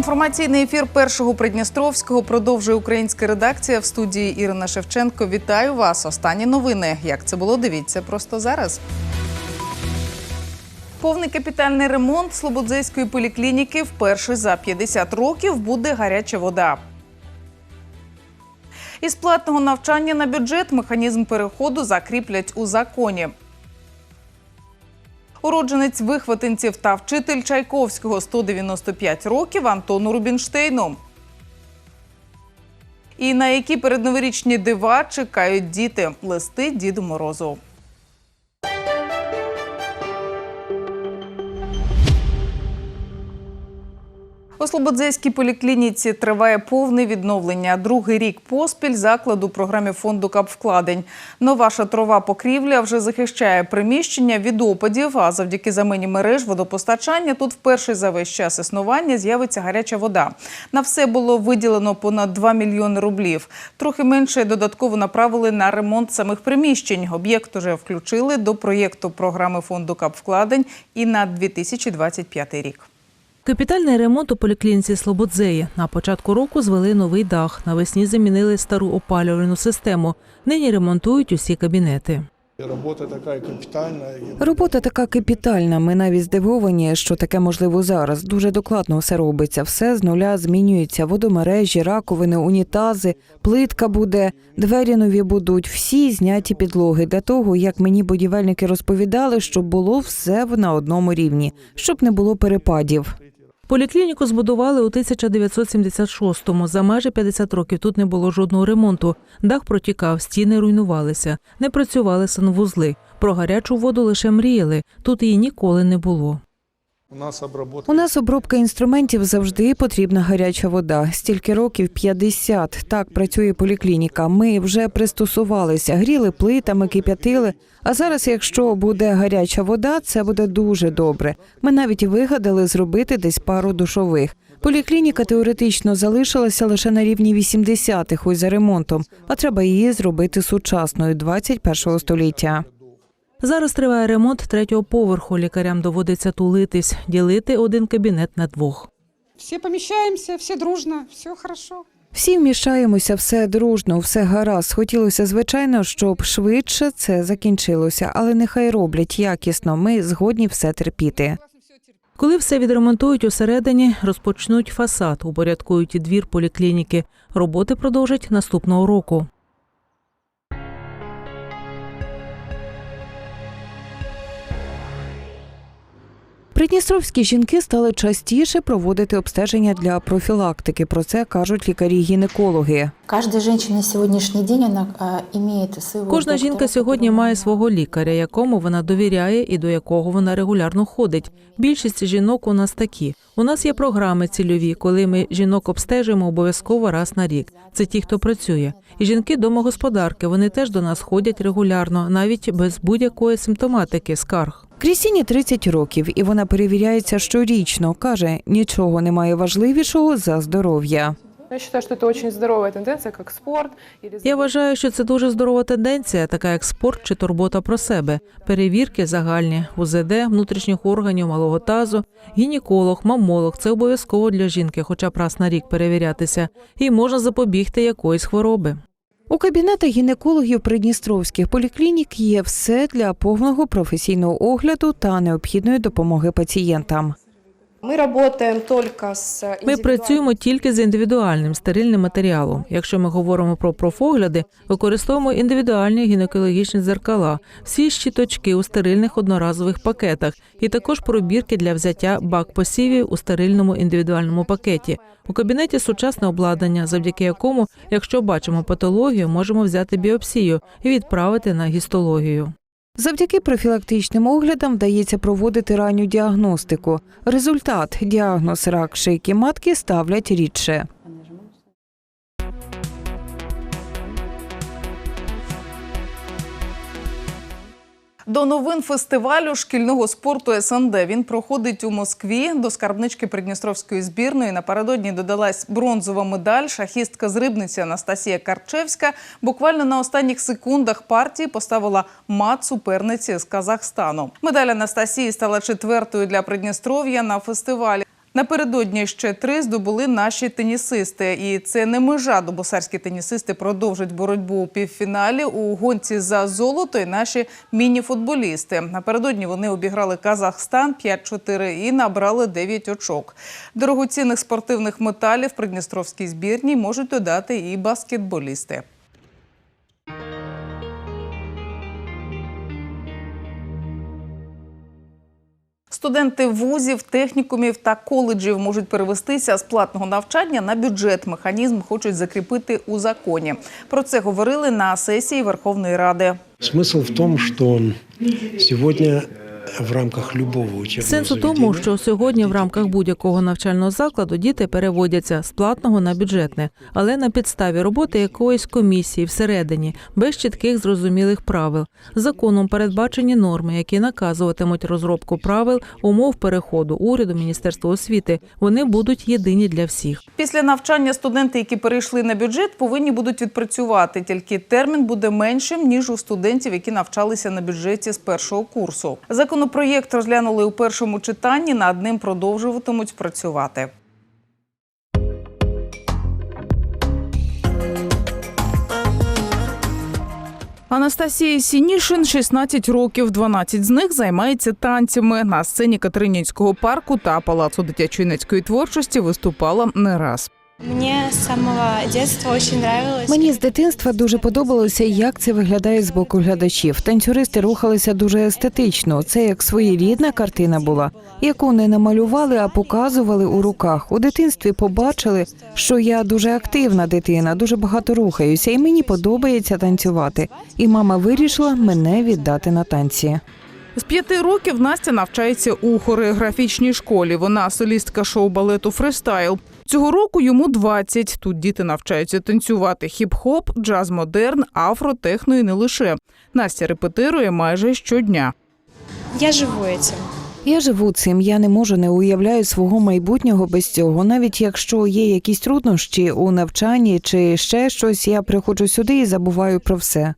Інформаційний ефір першого Придністровського продовжує українська редакція в студії Ірина Шевченко. Вітаю вас. Останні новини. Як це було? Дивіться просто зараз. Повний капітальний ремонт Слободзейської поліклініки вперше за 50 років буде гаряча вода. Із платного навчання на бюджет механізм переходу закріплять у законі. Уродженець вихватинців та вчитель Чайковського 195 років Антону Рубінштейну. І на які передноворічні дива чекають діти листи Діду Морозу. У Слободзейській поліклініці триває повне відновлення. Другий рік поспіль закладу у програмі фонду капвкладень. Нова шатрова покрівля вже захищає приміщення від опадів. А завдяки заміні мереж водопостачання тут вперше за весь час існування з'явиться гаряча вода. На все було виділено понад 2 мільйони рублів. Трохи менше додатково направили на ремонт самих приміщень. Об'єкт уже включили до проєкту програми фонду капвкладень і на 2025 рік. Капітальний ремонт у поліклініці Слободзеї. На початку року звели новий дах. Навесні замінили стару опалювальну систему. Нині ремонтують усі кабінети. Робота така капітальна. Робота така капітальна. Ми навіть здивовані, що таке можливо зараз. Дуже докладно все робиться. Все з нуля змінюється. Водомережі, раковини, унітази, плитка буде, двері нові будуть. Всі зняті підлоги для того, як мені будівельники розповідали, щоб було все на одному рівні, щоб не було перепадів. Поліклініку збудували у 1976-му. За майже 50 років тут не було жодного ремонту. Дах протікав, стіни руйнувалися, не працювали санвузли. Про гарячу воду лише мріяли. Тут її ніколи не було. У нас обробка інструментів завжди потрібна гаряча вода. Стільки років 50. Так працює поліклініка. Ми вже пристосувалися, гріли плитами, кип'ятили. А зараз, якщо буде гаряча вода, це буде дуже добре. Ми навіть вигадали зробити десь пару душових. Поліклініка теоретично залишилася лише на рівні 80-х, ось за ремонтом, а треба її зробити сучасною 21-го століття. Зараз триває ремонт третього поверху. Лікарям доводиться тулитись, ділити один кабінет на двох. Все помещаемся, все дружно, все хорошо. Всі вміщаємося, все дружно, все гаразд. Хотілося, звичайно, щоб швидше це закінчилося, але нехай роблять якісно. Ми згодні все терпіти. Коли все відремонтують усередині, розпочнуть фасад, упорядкують і двір поліклініки. Роботи продовжать наступного року. Придністровські жінки стали частіше проводити обстеження для профілактики. Про це кажуть лікарі-гінекологи. Кожна жінка сьогодні має свого лікаря, якому вона довіряє і до якого вона регулярно ходить. Більшість жінок у нас такі. У нас є програми цільові, коли ми жінок обстежуємо обов'язково раз на рік. Це ті, хто працює. І жінки домогосподарки. Вони теж до нас ходять регулярно, навіть без будь-якої симптоматики, скарг. Крістіні 30 років, і вона перевіряється щорічно. каже, нічого немає важливішого за здоров'я. Я считаю, что это очень здоровая тенденция, как спорт. Я вважаю, що це дуже здорова тенденція, така як спорт чи турбота про себе. Перевірки загальні, УЗД, внутрішніх органів малого тазу, гінеколог, мамолог це обов'язково для жінки, хоча б раз на рік перевірятися, і можна запобігти якоїсь хвороби. У кабінетах гінекологів придністровських поліклінік є все для повного професійного огляду та необхідної допомоги пацієнтам. Мы работаем только с Ми працюємо тільки з індивідуальним стерильним матеріалом. Якщо ми говоримо про профогляди, використовуємо індивідуальні гінекологічні дзеркала, всі щіточки у стерильних одноразових пакетах, і також пробірки для взяття бак посівів у стерильному індивідуальному пакеті. У кабінеті сучасне обладнання, завдяки якому, якщо бачимо патологію, можемо взяти біопсію і відправити на гістологію. Завдяки профілактичним оглядам вдається проводити ранню діагностику. Результат діагноз рак шийки матки ставлять рідше. До новин фестивалю шкільного спорту СНД він проходить у Москві. До скарбнички Придністровської збірної напередодні додалась бронзова медаль. Шахістка з рибниці Анастасія Карчевська буквально на останніх секундах партії поставила мат суперниці з Казахстану. Медаль Анастасії стала четвертою для Придністров'я на фестивалі. Напередодні ще три здобули наші тенісисти. І це не межа. Добосарські тенісисти продовжать боротьбу у півфіналі у гонці за золото. І наші міні-футболісти. Напередодні вони обіграли Казахстан 5-4 і набрали 9 очок. Дорогоцінних спортивних металів Придністровській збірній можуть додати і баскетболісти. Студенти вузів, технікумів та коледжів можуть перевестися з платного навчання на бюджет. Механізм хочуть закріпити у законі. Про це говорили на сесії Верховної Ради. Смысл в том, что сегодня в рамках любого учебного Сенс у тому, що сьогодні в рамках будь-якого навчального закладу діти переводяться з платного на бюджетне, але на підставі роботи якоїсь комісії всередині, без чітких зрозумілих правил. Законом передбачені норми, які наказуватимуть розробку правил, умов переходу уряду, міністерства освіти. Вони будуть єдині для всіх. Після навчання студенти, які перейшли на бюджет, повинні будуть відпрацювати. Тільки термін буде меншим ніж у студентів, які навчалися на бюджеті з першого курсу. Законопроєкт розглянули у першому читанні. Над ним продовжуватимуть працювати. Анастасія Сінішин 16 років, 12 з них займається танцями. На сцені Катеринінського парку та Палацу дитячо-юнацької творчості виступала не раз. Мне с самого детства очень нравилось. Мені з дитинства дуже подобалося, як це виглядає з боку глядачів. Танцюристи рухалися дуже естетично. Це як своєрідна картина була, яку не намалювали, а показували у руках. У дитинстві побачили, що я дуже активна дитина, дуже багато рухаюся, і мені подобається танцювати. І мама вирішила мене віддати на танці. З п'яти років Настя навчається у хореографічній школі. Вона солістка шоу-балету фристайл. Цього року йому 20. Тут діти навчаються танцювати хіп-хоп, джаз-модерн, афро, техно і не лише. Настя репетирує майже щодня. Я живу этим. Я живу цим, я не можу не уявляю свого майбутнього без цього. Навіть якщо є якісь труднощі у навчанні чи ще щось, я приходжу сюди і забуваю про все.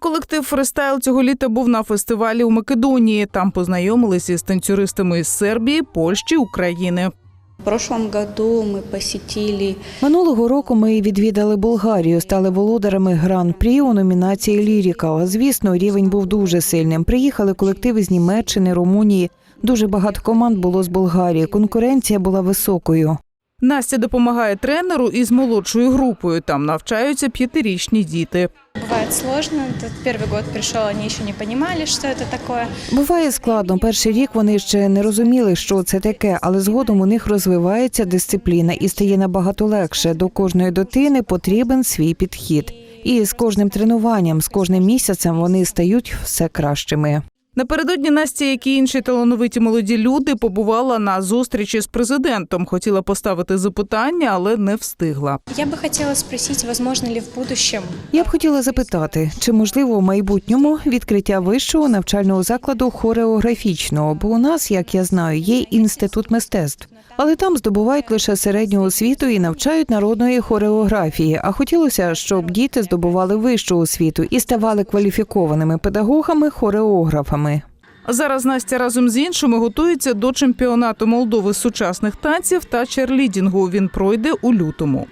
Колектив фристайл цього літа був на фестивалі у Македонії. Там познайомилися із танцюристами із Сербії, Польщі, України. Минулого року ми відвідали Болгарію, стали володарами гран-прі у номінації Ліріка. Звісно, рівень був дуже сильним. Приїхали колективи з Німеччини, Румунії. Дуже багато команд було з Болгарії. Конкуренція була високою. Настя допомагає тренеру із молодшою групою. Там навчаються п'ятирічні діти. Бывает сложно. Тут первый год пришел, они еще не понимали, что это такое. Буває складно. Перший рік вони ще не розуміли, що це таке, але згодом у них розвивається дисципліна і стає набагато легше. До кожної дитини потрібен свій підхід. І з кожним тренуванням, з кожним місяцем вони стають все кращими. Напередодні Настя, як і інші талановиті молоді люди, побувала на зустрічі з президентом. Хотіла поставити запитання, але не встигла. Я би хотіла спросити, можливо ли в будущем Я б хотіла запитати, чи можливо в майбутньому відкриття вищого навчального закладу хореографічного, бо у нас, як я знаю, є інститут мистецтв, але там здобувають лише середню освіту і навчають народної хореографії. А хотілося, щоб діти здобували вищу освіту і ставали кваліфікованими педагогами, хореографами. Зараз Настя разом з іншими готується до чемпіонату Молдови сучасних танців та черлідінгу. Він пройде у лютому.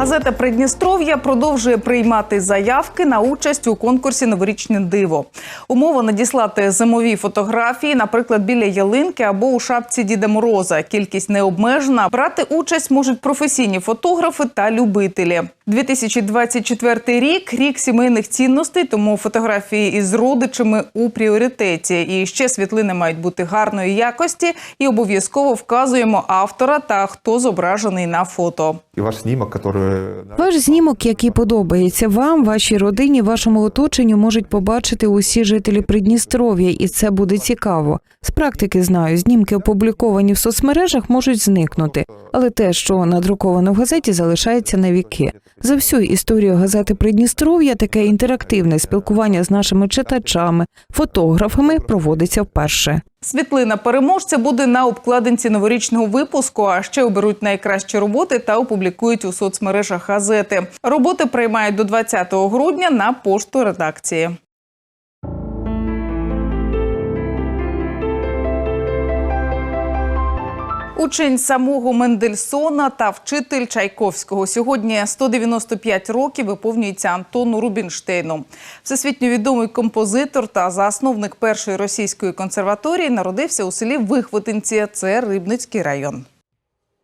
Газета Придністров'я продовжує приймати заявки на участь у конкурсі Новорічне диво. Умова надіслати зимові фотографії, наприклад, біля ялинки або у шапці Діда Мороза. Кількість не обмежена. Брати участь можуть професійні фотографи та любителі. 2024 рік рік сімейних цінностей, тому фотографії із родичами у пріоритеті. І ще світлини мають бути гарної якості, і обов'язково вказуємо автора та хто зображений на фото. И ваш снимок, который... Ваш знімок, який подобається вам, вашій родині, вашому оточенню, можуть побачити усі жителі Придністров'я, і це буде цікаво. З практики знаю, знімки, опубліковані в соцмережах, можуть зникнути, але те, що надруковано в газеті, залишається на віки. За всю історію газети Придністров'я таке інтерактивне спілкування з нашими читачами, фотографами проводиться вперше. Світлина переможця буде на обкладинці новорічного випуску. А ще оберуть найкращі роботи та опублікують у соцмережах газети. Роботи приймають до 20 грудня на пошту редакції. Учень самого Мендельсона та вчитель Чайковського. Сьогодні 195 років виповнюється Антону Рубінштейну. Всесвітньо відомий композитор та засновник першої російської консерваторії народився у селі Вихвотинці. Це Рибницький район.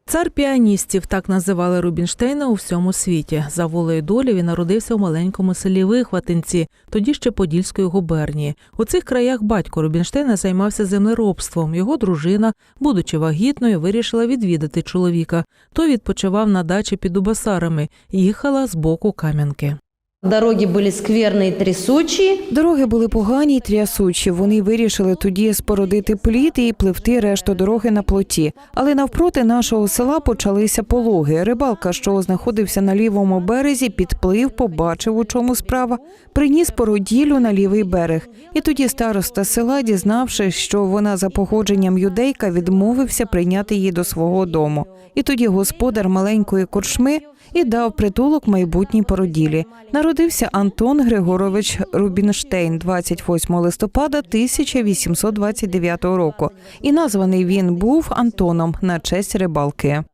Цар піаністів так називали Рубінштейна у всьому світі. За волею долі він народився у маленькому селі Вихватинці, тоді ще Подільської губернії. У цих краях батько Рубінштейна займався землеробством. Його дружина, будучи вагітною, вирішила відвідати чоловіка. Той відпочивав на дачі під Убасарами, їхала з боку Кам'янки. Дороги были скверные, трясучие. Дороги були погані й трясучі. Вони вирішили тоді спорудити пліт і пливти решту дороги на плоті. Але навпроти нашого села почалися пологи. Рибалка, що знаходився на лівому березі, підплив, побачив, у чому справа, приніс породілю на лівий берег. І тоді староста села, дізнавшись, що вона за походженням юдейка, відмовився прийняти її до свого дому. І тоді господар маленької корчми і дав притулок майбутній породілі. Народився Антон Григорович Рубінштейн 28 листопада 1829 року. І названий він був Антоном на честь рибалки.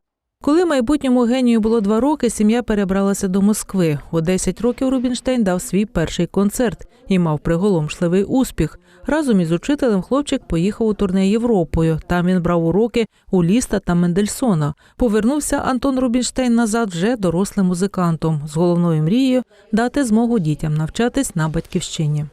Коли майбутньому генію було два роки, сім'я перебралася до Москви. У 10 років Рубінштейн дав свій перший концерт і мав приголомшливий успіх. Разом із учителем хлопчик поїхав у турне Європою. Там він брав уроки у Ліста та Мендельсона. Повернувся Антон Рубінштейн назад вже дорослим музикантом з головною мрією дати змогу дітям навчатись на батьківщині.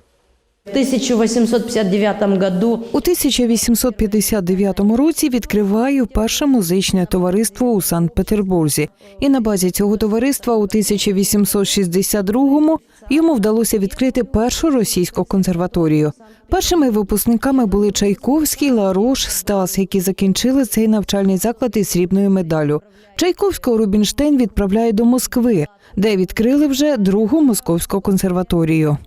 В 1859 году У 1859 році відкриває перше музичне товариство у Санкт-Петербурзі. І на базі цього товариства у 1862-му йому вдалося відкрити першу російську консерваторію. Першими випускниками були Чайковський, Ларош, Стас, які закінчили цей навчальний заклад із срібною медаллю. Чайковського Рубінштейн відправляє до Москви, де відкрили вже другу московську консерваторію.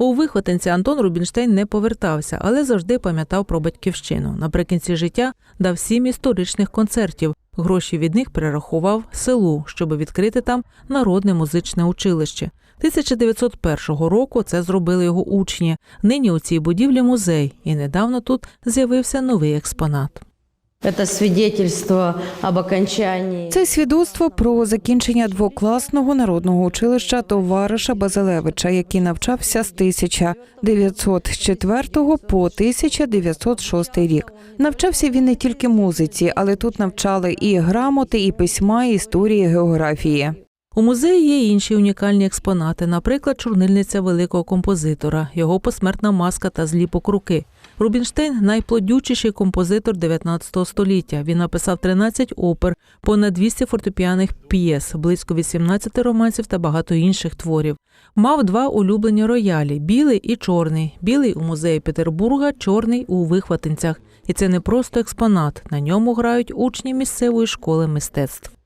У вихватинці Антон Рубінштейн не повертався, але завжди пам'ятав про батьківщину. Наприкінці життя дав сім історичних концертів. Гроші від них перерахував селу, щоб відкрити там народне музичне училище. 1901 року це зробили його учні. Нині у цій будівлі музей, і недавно тут з'явився новий експонат. Это свидетельство об окончании. Це свідоцтво про закінчення двокласного народного училища товариша Базилевича, який навчався з 1904 по 1906 рік. Навчався він не тільки музиці, але тут навчали і грамоти, і письма, і історії, географії. У музеї є інші унікальні експонати, наприклад, чорнильниця великого композитора, його посмертна маска та зліпок руки. Рубінштейн найплодючіший композитор 19 століття. Він написав 13 опер, понад 200 фортепіаних п'єс, близько 18 романсів та багато інших творів. Мав два улюблені роялі білий і чорний. Білий у музеї Петербурга, чорний у вихватинцях. І це не просто експонат. На ньому грають учні місцевої школи мистецтв.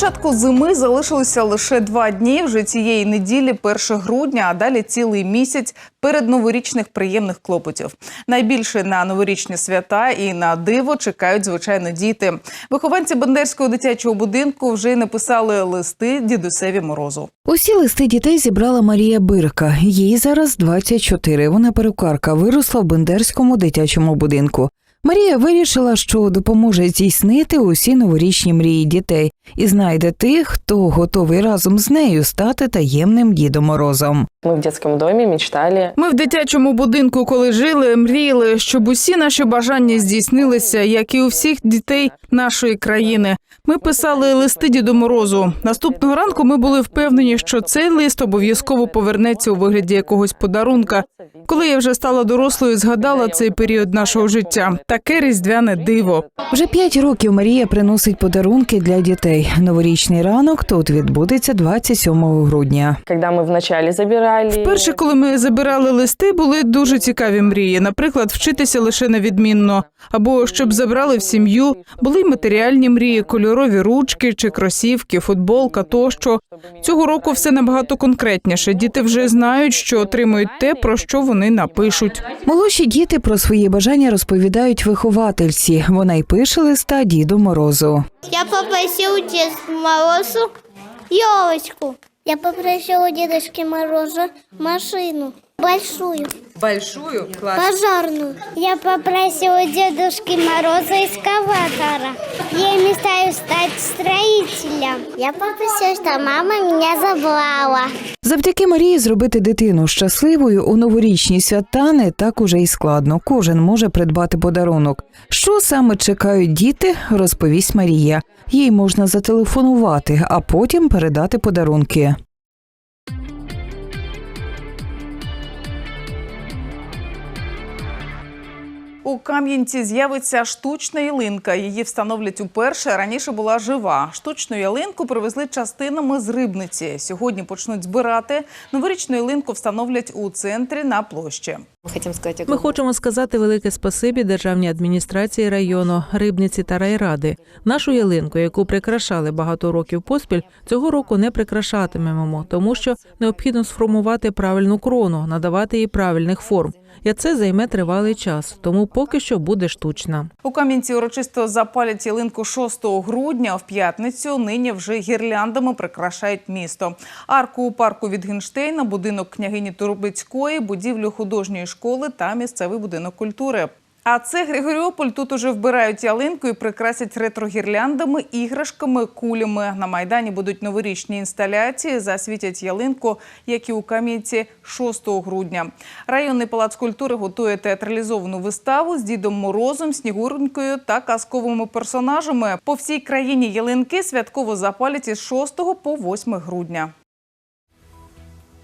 Початку зими залишилося лише два дні. Вже цієї неділі, 1 грудня, а далі цілий місяць перед новорічних приємних клопотів. Найбільше на новорічні свята і на диво чекають звичайно діти. Вихованці Бендерського дитячого будинку вже й написали листи дідусеві морозу. Усі листи дітей зібрала Марія Бирка. Їй зараз 24. Вона перукарка, виросла в Бендерському дитячому будинку. Марія вирішила, що допоможе здійснити усі новорічні мрії дітей і знайде тих, хто готовий разом з нею стати таємним Дідом Морозом. Мы в детском доме мечтали Ми в дитячому будинку, коли жили, мріяли, щоб усі наші бажання здійснилися, як і у всіх дітей нашої країни. Ми писали листи Діду Морозу. Наступного ранку ми були впевнені, що цей лист обов'язково повернеться у вигляді якогось подарунка. Коли я вже стала дорослою, згадала цей період нашого життя. Таке різдвяне диво. Вже п'ять років Марія приносить подарунки для дітей. Новорічний ранок тут відбудеться 27 грудня. Когда мы вначале забирали... Вперше, коли ми забирали листи, були дуже цікаві мрії. Наприклад, вчитися лише на відмінно, або щоб забрали в сім'ю. Були й матеріальні мрії, кольорові ручки чи кросівки, футболка тощо. Цього року все набагато конкретніше. Діти вже знають, що отримують те, про що вони напишуть. Молодші діти про свої бажання розповідають виховательці. Вона й пише листа Діду Морозу. Я попросив Діду Морозу елочку. Я попросила у Дедушки Мороза машину. Большую, Большую клас. пожарную. Я попросила Дедушки Мороза эскаватора. Я мечтаю стать строителем. Я попросила, что мама меня забрала. Завдяки Марії зробити дитину щасливою у новорічні свята не так уже й складно. Кожен може придбати подарунок. Що саме чекають діти, розповість Марія. Їй можна зателефонувати, а потім передати подарунки. У Кам'янці з'явиться штучна ялинка. Її встановлять уперше. Раніше була жива. Штучну ялинку привезли частинами з рибниці. Сьогодні почнуть збирати. Новорічну ялинку встановлять у центрі на площі. Ми хочемо сказати велике спасибі державній адміністрації району, рибниці та райради. Нашу ялинку, яку прикрашали багато років поспіль, цього року не прикрашатимемо, тому що необхідно сформувати правильну крону, надавати їй правильних форм. І це займе тривалий час, тому поки що буде штучна. У Кам'янці урочисто запалять ялинку 6 грудня. В п'ятницю нині вже гірляндами прикрашають місто. Арку у парку Вітгенштейна, будинок княгині Турбицької, будівлю художньої школи та місцевий будинок культури. А це Григоріополь. Тут уже вбирають ялинку і прикрасять ретро-гірляндами, іграшками, кулями. На майдані будуть новорічні інсталяції. Засвітять ялинку, як і у Кам'янці 6 грудня. Районний палац культури готує театралізовану виставу з Дідом Морозом, Снігуренькою та казковими персонажами. По всій країні ялинки святково запалять із 6 по 8 грудня.